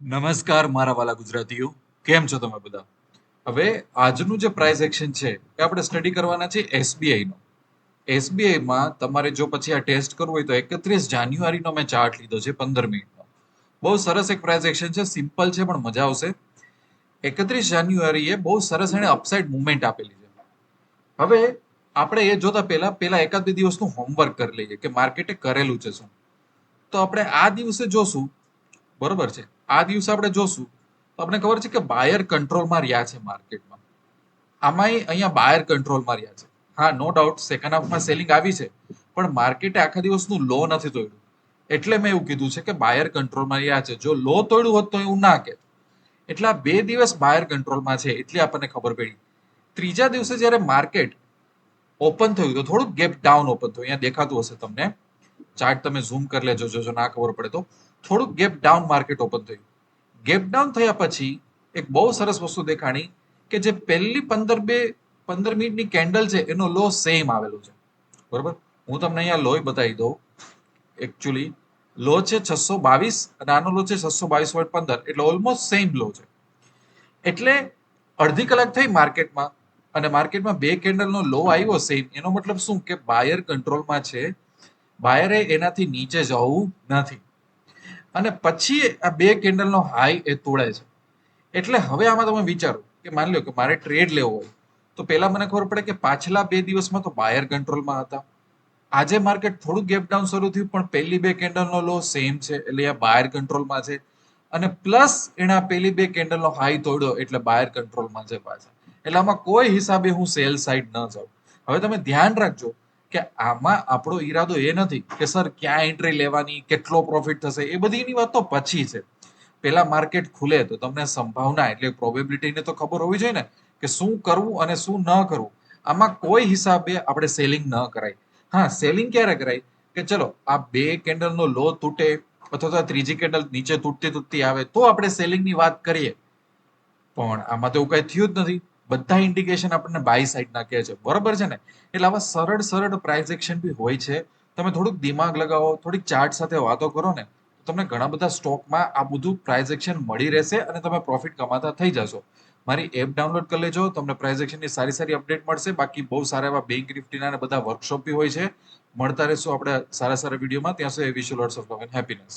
નમસ્કાર મારા વાલા ગુજરાતીઓ. કેમ છો તમે બધા? હવે આજનું જે પ્રાઇસ એક્શન છે એ આપણે સ્ટડી કરવાના છે એસબીઆઈનો એસબીઆઈમાં તમારે જો પછી આ ટેસ્ટ કરવું હોય તો એકત્રીસ જાન્યુઆરીનો મેં ચાર્ટ લીધો છે પંદર મિનિટનો. બહુ સરસ એક પ્રાઇસ એક્શન છે સિમ્પલ છે પણ મજા આવશે. એકત્રીસ જાન્યુઆરીએ બહુ સરસ એને અપસાઇડ મુવમેન્ટ આપેલી છે. હવે આપણે એ જોતા પહેલા પહેલા એકાદ બે દિવસનું હોમવર્ક કરી લઈએ કે માર્કેટે કરેલું છે શું? તો આપણે આ દિવસે જોશું. બરોબર છે. આ દિવસે આપણે જોશું. તો આપણે ખબર છે કે બાયર કંટ્રોલમાં રહ્યા છે માર્કેટમાં આમાંય અહીંયા બાયર કંટ્રોલમાં રહ્યા છે. હા નો ડાઉટ સેકન્ડ હાફમાં સેલિંગ આવી છે, પણ માર્કેટે આખા દિવસનું લો નથી તોડ્યું. એટલે મેં એવું કીધું છે કે બાયર કંટ્રોલમાં રહ્યા છે. જો લો તોડ્યું હોત તો એવું ના કે. એટલા બે દિવસ બાયર કંટ્રોલમાં છે, એટલે આપણને ખબર પડી. ત્રીજા દિવસે જ્યારે માર્કેટ ઓપન થયું, તો થોડુંક ગેપ ડાઉન ઓપન થયું. અહીંયા દેખાતું હશે તમને. ચાર્ટ તમે ઝૂમ કરી લેજો, જો ના ખબર પડે તો. થોડુંક ગેપ ડાઉન માર્કેટ ઓપન થયું. ગેપ ડાઉન થયા પછી એક બહુ સરસ વસ્તુ દેખાણી કે જે પહેલી પંદર બે પંદર મિનિટની કેન્ડલ છે, એનો લો સેમ આવેલો છે. બરોબર? હું તમને અહીંયા લોય બતાવી દઉં. એકચ્યુઅલી લો છે છસો બાવીસ અને આનો લો છે છસો બાવીસ પોઈન્ટ પંદર. એટલે ઓલમોસ્ટ સેમ લો છે. એટલે અડધી કલાક થઈ માર્કેટમાં અને માર્કેટમાં બે કેન્ડલનો લો આવ્યો સેમ એનો મતલબ શું? કે બાયર કંટ્રોલમાં છે. બાયરે એનાથી નીચે જવું નથી. અને પછી આ બે કેન્ડલનો હાઈ એ તોડે છે. એટલે હવે આમાં તમે વિચારો કે માની લો કે મારે ટ્રેડ લેવો હોય, તો પહેલા મને ખબર પડે કે પાછલા બે દિવસમાં તો બાયર કંટ્રોલમાં હતા. આજે માર્કેટ થોડું ગેપ ડાઉન શરૂ થયું, પણ પહેલી બે કેન્ડલનો લો સેમ છે, એટલે આ બાયર કંટ્રોલમાં છે. અને પ્લસ એના પહેલી બે કેન્ડલનો હાઈ તોડ્યો, એટલે બાયર કંટ્રોલમાં છે પાછા. એટલે આમાં કોઈ હિસાબે હું સેલ સાઈડ ન જાઉં. હવે તમે ધ્યાન રાખજો કે આમાં આપણો ઈરાદો એ નથી કે, સર, ક્યાં એન્ટ્રી લેવાની? કેટલો પ્રોફિટ થશે? એ બધી એની વાત તો પછી છે. પેલા માર્કેટ ખુલે તો તમને સંભાવના એટલે પ્રોબેબિલિટીને તો ખબર હોવી જોઈએ ને કે શું કરવું અને શું ન કરવું. આમાં કોઈ હિસાબે આપણે સેલિંગ ન કરાય. હા સેલિંગ ક્યારે કરાય? કે ચલો, આ બે કેન્ડલનો લો તૂટે અથવા તો ત્રીજી કેન્ડલ નીચે તૂટતી તૂટતી આવે તો આપણે સેલિંગની વાત કરીએ. પણ આમાં તો એવું કઈ થયું જ નથી. બધા ઇન્ડિકેશન આપણને બાય સાઈડના કહે છે. બરોબર છે ને? એટલે આવા સરળ સરળ પ્રાઇસ એક્શન બી હોય છે. તમે થોડુંક દિમાગ લગાવો, થોડીક ચાર્ટ સાથે વાતો કરો ને તમને ઘણા બધા સ્ટોકમાં આ બધું પ્રાઇસ એક્શન મળી રહેશે અને તમે પ્રોફિટ કમાતા થઈ જશો. મારી એપ ડાઉનલોડ કરી લેજો, તમને પ્રાઇસ એક્શનની સારી સારી અપડેટ મળશે. બાકી બહુ સારા એવા બેંક નિફ્ટીના અને બધા વર્કશોપ બી હોય છે. મળતા રહેશું આપણે સારા સારા વિડીયોમાં ત્યાં સુધી wish you lots of love and happiness